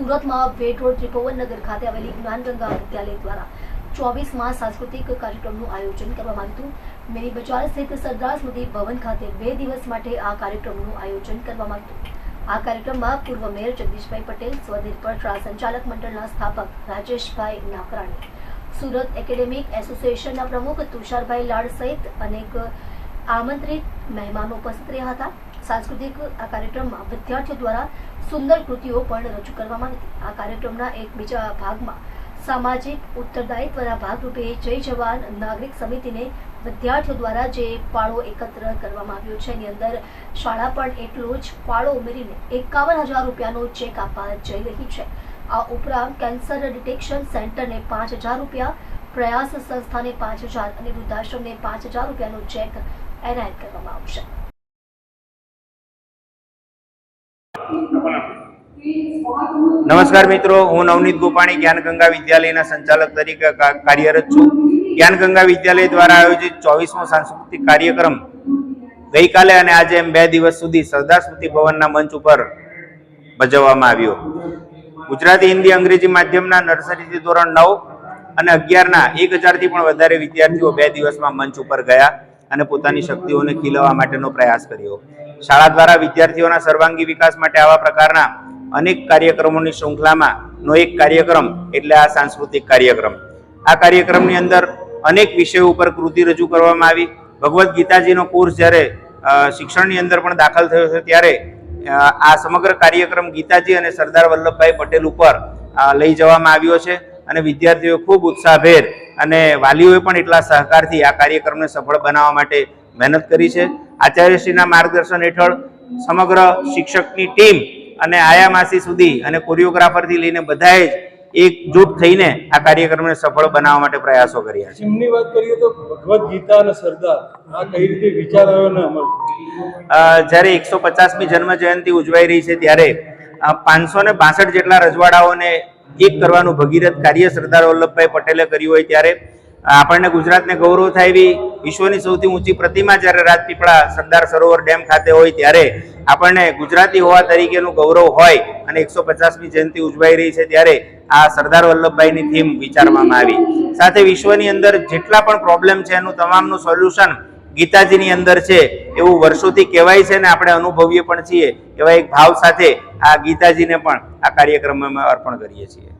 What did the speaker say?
સુરતમાં wet road ત્રિભુવનનગર ખાતે આવેલી જ્ઞાનગંગા વિદ્યાલય દ્વારા ચોવીસમાં સાંસ્કૃતિક કાર્યક્રમનું આયોજન કરવામાં આવ્યું હતું. મેરી બજાર સ્થિત સરદાર સ્મૃતિ ભવન ખાતે બે દિવસ માટે આ કાર્યક્રમનું આયોજન કરવામાં આવ્યું આ કાર્યક્રમમાં પૂર્વ મેયર જગદીશભાઈ પટેલ, સ્વદેશ પટરા સંચાલક મંડળના સ્થાપક રાજેશભાઈ નાકરાણી, સુરત એકેડેમિક એસોસિએશનના પ્રમુખ તુષારભાઈ લાડ સહિત અનેક આમંત્રિત મહેમાનો ઉપસ્થિત રહ્યા હતા. સાંસ્કૃતિક આ કાર્યક્રમમાં વિદ્યાર્થીઓ દ્વારા સુંદર કૃતિઓ પણ રજૂ કરવામાં આવી આ કાર્યક્રમના એક બીજા ભાગમાં સામાજિક ઉત્તરદાયિત્વના ભાગરૂપે જય જવાન નાગરિક સમિતિને વિદ્યાર્થીઓ દ્વારા જે ફાળો એકત્ર કરવામાં આવ્યો છે, એની અંદર શાળા પણ એટલો જ ફાળો ઉમેરીને એકાવન હજાર રૂપિયાનો ચેક આપવા જઈ રહી છે. આ ઉપરાંત કેન્સર ડિટેક્શન સેન્ટરને પાંચ હજાર રૂપિયા, પ્રયાસ સંસ્થાને પાંચ હજાર અને વૃદ્ધાશ્રમને પાંચ હજાર રૂપિયાનો ચેક એનાયત કરવામાં આવશે નમસ્કાર મિત્રો, હું નવનીત ગોપાણી, જ્ઞાનગંગા વિદ્યાલયના સંચાલક તરીકે કાર્યરત છું. જ્ઞાનગંગા વિદ્યાલય દ્વારા આયોજિત ચોવીસમો સાંસ્કૃતિક કાર્યક્રમ ગઈકાલે અને આજે એમ બે દિવસ સુધી સરદાર સ્મૃતિ ભવનના મંચ ઉપર ભજવવામાં આવ્યો. ગુજરાતી, હિન્દી, અંગ્રેજી માધ્યમના નર્સરીથી ધોરણ નવ અને અગિયારના એક હજારથી પણ વધારે વિદ્યાર્થીઓ બે દિવસમાં મંચ ઉપર ગયા. અને પોતાની શક્તિઓને ખીલવવા માટેનો પ્રયાસ કર્યો. શાળા દ્વારા વિદ્યાર્થીઓના સર્વાંગી વિકાસ માટે આવા પ્રકારના અનેક કાર્યક્રમોની શૃંખલામાં નો એક કાર્યક્રમ એટલે આ સાંસ્કૃતિક કાર્યક્રમ. આ કાર્યક્રમની અંદર અનેક વિષયો ઉપર કૃતિ રજૂ કરવામાં આવી. ભગવદ્ ગીતાજીનો કોર્સ જ્યારે શિક્ષણની અંદર પણ દાખલ થયો છે ત્યારે આ સમગ્ર કાર્યક્રમ ગીતાજી અને સરદાર વલ્લભભાઈ પટેલ ઉપર લઈ જવામાં આવ્યો છે અને વિદ્યાર્થીઓ ખૂબ ઉત્સાહભેર અને વાલીઓએ પણ એટલા સહકારથી આ કાર્યક્રમને સફળ બનાવવા માટે મહેનત કરી છે. આચાર્યશ્રીના માર્ગદર્શન હેઠળ સમગ્ર શિક્ષકની ટીમ અને આયામાસી સુધી અને કોરિયોગ્રાફરથી લઈને બધાએ જ એકજૂટ થઈને આ કાર્યક્રમને સફળ બનાવવા માટે પ્રયાસો કર્યા છે. એમની વાત કરીએ તો ભગવદ્ ગીતા અને સરદાર આ કઈ રીતે વિચાર આવ્યો ને અમલ? જ્યારે એકસો પચાસમી જન્મ જયંતિ ઉજવાઈ રહી છે ત્યારે પાંચસો ને બાસઠ જેટલા રજવાડાઓને એક કરવાનું ભગીરથ કાર્ય સરદાર વલ્લભભાઈ પટેલે કર્યું હોય ત્યારે આપણને ગુજરાતને ગૌરવ થાય એવી વિશ્વની સૌથી ઊંચી પ્રતિમા જ્યારે રાજપીપળા સરદાર સરોવર ડેમ ખાતે હોય ત્યારે આપણને ગુજરાતી હોવા તરીકેનું ગૌરવ હોય અને એકસો પચાસમી જયંતિ ઉજવાઈ રહી છે ત્યારે આ સરદાર વલ્લભભાઈની થીમ વિચારવામાં આવી. સાથે વિશ્વની અંદર જેટલા પણ પ્રોબ્લેમ છે એનું તમામનું સોલ્યુશન ગીતાજીની અંદર છે, એવું વર્ષોથી કહેવાય છે ને આપણે અનુભવીએ પણ છીએ એવા એક ભાવ સાથે આ ગીતાજીને પણ આ કાર્યક્રમમાં અર્પણ કરીએ છીએ.